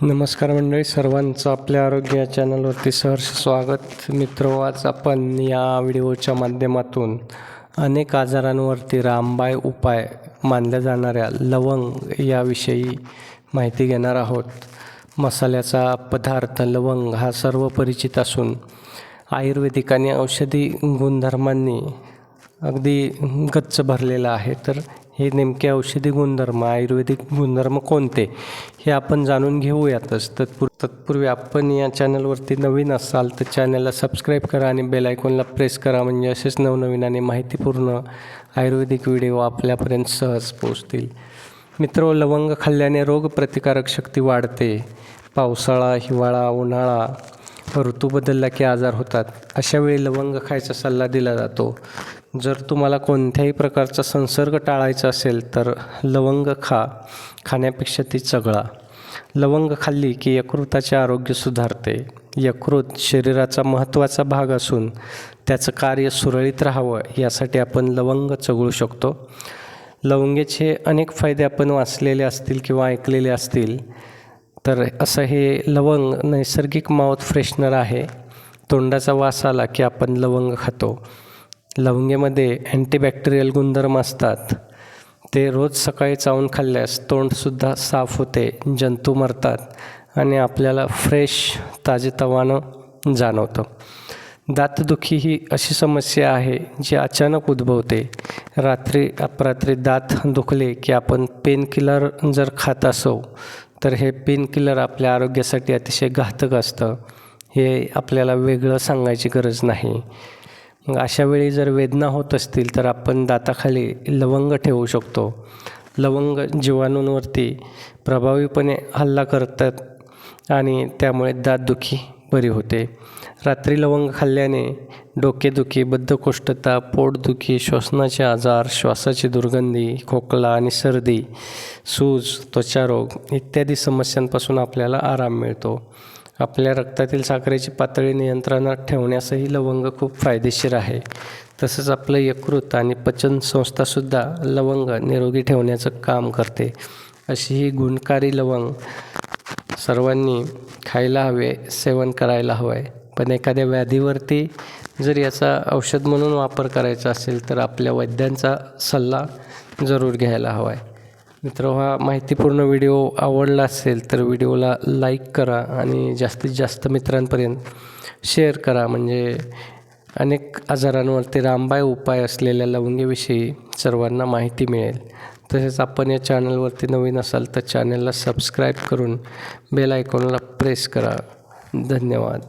नमस्कार मंडळी सर्वांचं आपल्या आरोग्य या चॅनलवरती सहर्ष स्वागत. मित्र हो, आज आपण या व्हिडिओच्या माध्यमातून अनेक आजारांवरती रामबाय उपाय मानल्या जाणाऱ्या लवंग याविषयी माहिती घेणार आहोत. मसाल्याचा पदार्थ लवंग हा सर्व परिचित असून आयुर्वेदिक आणि औषधी गुणधर्मांनी अगदी गच्च भरलेला आहे. तर हे नेमके औषधी गुणधर्म आयुर्वेदिक गुणधर्म कोणते? हे आपण जाणून घेऊयातच. तत्पूर तत्पूर्वी आपण या चॅनलवरती नवीन असाल तर चॅनलला सबस्क्राईब करा आणि बेल आयकॉनला प्रेस करा. म्हणजे असेच नवनवीन आणि माहितीपूर्ण आयुर्वेदिक व्हिडिओ आपल्यापर्यंत सहज पोचतील मित्र लवंग खाल्ल्याने रोगप्रतिकारक शक्ती वाढते. पावसाळा हिवाळा उन्हाळा ऋतू बदलला की आजार होतात. अशा वेळी लवंग खायचा सल्ला दिला जातो. जर तुम्हाला कोणत्याही प्रकारचा संसर्ग टाळायचा असेल तर लवंग खा. खाण्यापेक्षा ती चगळा. लवंग खाल्ली की यकृताचे आरोग्य सुधारते. यकृत शरीराचा महत्त्वाचा भाग असून त्याचं कार्य सुरळीत राहावं यासाठी आपण लवंग चगळू शकतो. लवंगेचे अनेक फायदे आपण वाचलेले असतील किंवा ऐकलेले असतील तर असं हे लवंग नैसर्गिक माउथ फ्रेशनर आहे. तोंडाचा वास आला की आपण लवंग खातो. लवंगेमध्ये अँटीबॅक्टेरियल गुणधर्म असतात. ते रोज सकाळी चावून खाल्ल्यास तोंडसुद्धा साफ होते जंतू मरतात आणि आपल्याला फ्रेश ताजेतवानं जाणवतं. दातदुखी ही अशी समस्या आहे जी अचानक उद्भवते. रात्री अपरात्री दात दुखले की आपण पेनकिलर जर खात असो तर हे पेनकिलर आपल्या आरोग्यासाठी अतिशय घातक असतं. हे आपल्याला वेगळं सांगायची गरज नाही. मग अशा वेळी जर वेदना होत असतील तर आपण दाताखाली लवंग ठेवू शकतो. लवंग जीवाणूंवरती प्रभावीपणे हल्ला करतात आणि त्यामुळे दातदुखी बरी होते. रात्री लवंग खाल्ल्याने डोकेदुखी बद्धकोष्ठता पोटदुखी श्वसनाचे आजार श्वासाची दुर्गंधी खोकला आणि सर्दी सूज त्वचारोग इत्यादी समस्यांपासून आपल्याला आराम मिळतो. आपल्या रक्तातील साखरेची पातळी नियंत्रणात ठेवण्यासही लवंग खूप फायदेशीर आहे. तसंच आपलं यकृत आणि पचन संस्थासुद्धा लवंग निरोगी ठेवण्याचं काम करते. अशी ही गुणकारी लवंग सर्वांनी खायला हवे सेवन करायला हवं आहे. पण एखाद्या व्याधीवरती जर याचा औषध म्हणून वापर करायचा असेल तर आपल्या वैद्यांचा सल्ला जरूर घ्यायला हवा आहे. मित्र हा माहितीपूर्ण व्हिडिओ आवडला असेल तर व्हिडिओला लाईक करा आणि जास्तीत जास्त मित्रांपर्यंत शेअर करा. म्हणजे अनेक आजारांवरती रामबाय उपाय असलेल्या लवंगेविषयी सर्वांना माहिती मिळेल. तसेच आपण या चॅनलवरती नवीन असाल तर चॅनलला सबस्क्राईब करून बेल आयकॉनला प्रेस करा. धन्यवाद.